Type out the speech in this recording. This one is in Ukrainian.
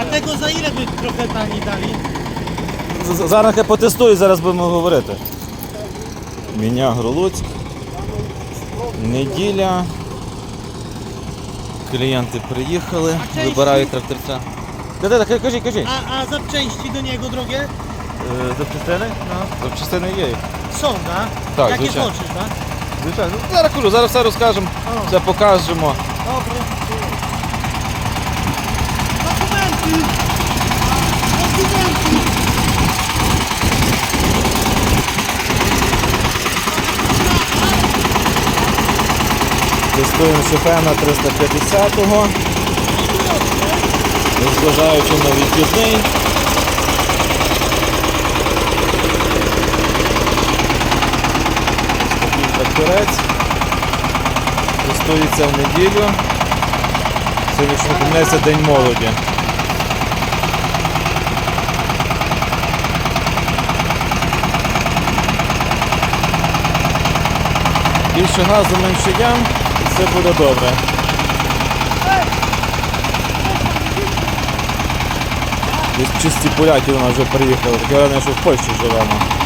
A tego za ile by trochę taniej dali? З- Зараз я потестую, зараз будемо говорити. Міня Гролуцьк. Неділя. Клієнти приїхали, часті? вибирають тракторця. Да-да, кажи, кажи. A, a zapczęści do niego drogie? Запчастини? Запчастини є. Są, tak? Tak, Jakie zwyczajnie. хочеш, tak? Звичайно. Зараз кажу, зараз все розкажемо, все покажемо. Dobre. Тестуємо Суфена 350-го. Розважаючи на відхідний. Такий тракторець. Тестується в неділю. Сьогодні, День молоді. Більше газу, менше ям, і все буде добре. Десь чисті поляки до нас вже приїхали. Таке враження, що в Польщі живемо.